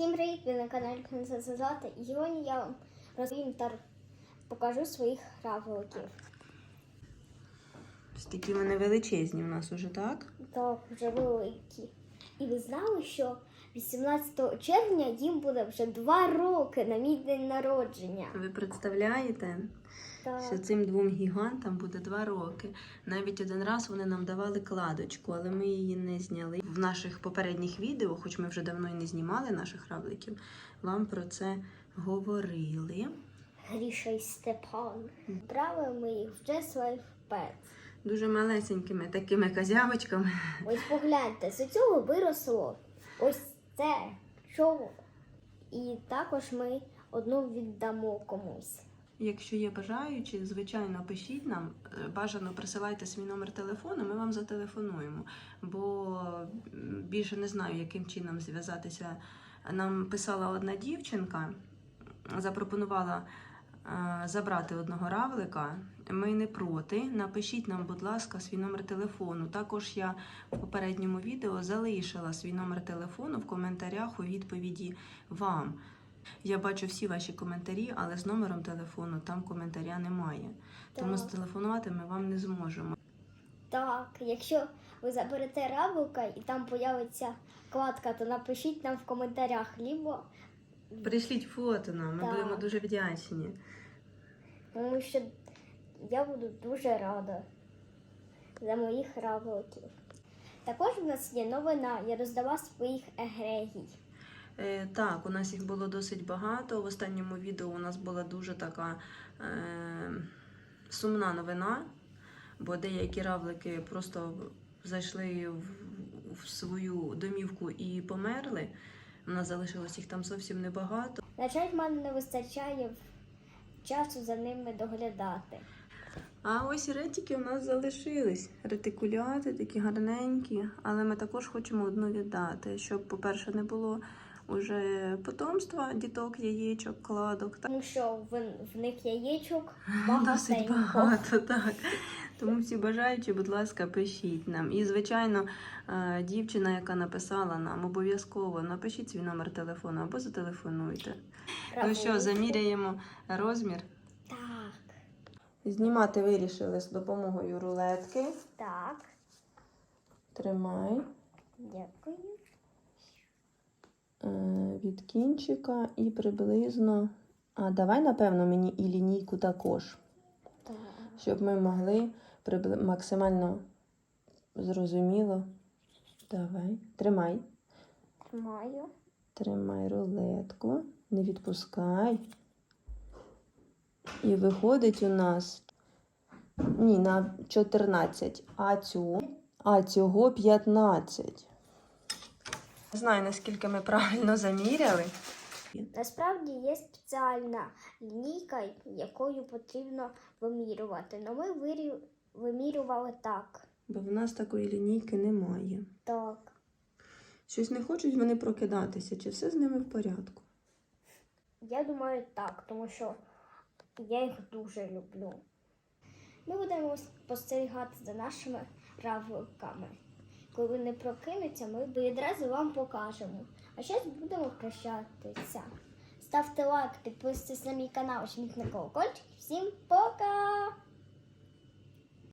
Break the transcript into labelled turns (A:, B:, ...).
A: Всім привіт! Ви на каналі Злата. І сьогодні я вам розповім та покажу своїх равликів.
B: Ось такі вони величезні у нас уже, так?
A: Так, вже великі. І ви знали, що 18 червня їм буде вже два роки на мій день народження.
B: Ви представляєте,
A: Так.
B: що цим двом гігантам буде два роки. Навіть один раз вони нам давали кладочку, але ми її не зняли. В наших попередніх відео, хоч ми вже давно і не знімали наших равликів, вам про це говорили.
A: Гріша і Степан. Брали ми їх вже своїх пет.
B: Дуже малесенькими такими козявочками.
A: Ось погляньте, з цього виросло ось це що. І також ми одну віддамо комусь.
B: Якщо є бажаючі, звичайно, пишіть нам. Е, Бажано присилайте свій номер телефону, ми вам зателефонуємо. Бо більше не знаю, яким чином зв'язатися. Нам писала одна дівчинка, запропонувала забрати одного равлика. Ми не проти. Напишіть нам, будь ласка, свій номер телефону. Також я в попередньому відео залишила свій номер телефону в коментарях у відповіді вам. Я бачу всі ваші коментарі, але з номером телефону там коментаря немає. Тому зателефонувати ми вам не зможемо.
A: Так, якщо ви заберете равлика і там появиться кладка, то напишіть нам в коментарях, либо
B: Прийшліть фото нам, ми
A: Так.
B: будемо дуже вдячні.
A: тому що я буду дуже рада за моїх равликів. Також у нас є новина, я роздала своїх егрегій.
B: Е, так, у нас їх було досить багато. В останньому відео у нас була дуже така е, сумна новина, бо деякі равлики просто зайшли в, в свою домівку і померли. У нас залишилось їх там зовсім небагато.
A: На жаль, в мене не вистачає часу за ними доглядати.
B: А ось ретики у нас залишились. Ретикуляти такі гарненькі, але ми також хочемо одну віддати, щоб, по-перше, не було уже потомства, діток, яєчок, кладок. Так?
A: Тому що в, в них яєчок
B: Досить багато, так. Тому всі бажаючі, будь ласка, пишіть нам. І, звичайно, е, дівчина, яка написала нам, обов'язково напишіть свій номер телефону або зателефонуйте. Ну що, заміряємо розмір.
A: Так,
B: Знімати вирішили з допомогою рулетки.
A: так,
B: Тримай.
A: дякую.
B: Е, від кінчика і приблизно. А давай, напевно, мені і лінійку також,
A: Так.
B: щоб ми могли прибли- максимально зрозуміло. Давай, тримай.
A: Тримаю.
B: Тримай рулетку, не відпускай. І виходить у нас ні, на 14, а цю, а цього 15. Не знаю, наскільки ми правильно заміряли.
A: Насправді є спеціальна лінійка, якою потрібно вимірювати. Але ми вирі- вимірювали так.
B: Бо в нас такої лінійки немає.
A: Так.
B: Щось не хочуть вони прокидатися, чи все з ними в порядку?
A: Я думаю, так, тому що я їх дуже люблю. Ми будемо спостерігати за нашими равликами. Коли не прокинуться, ми відразу вам покажемо. А зараз будемо прощатися. Ставте лайк, підписуйтесь на мій канал, жміть на колокольчик. Всім пока!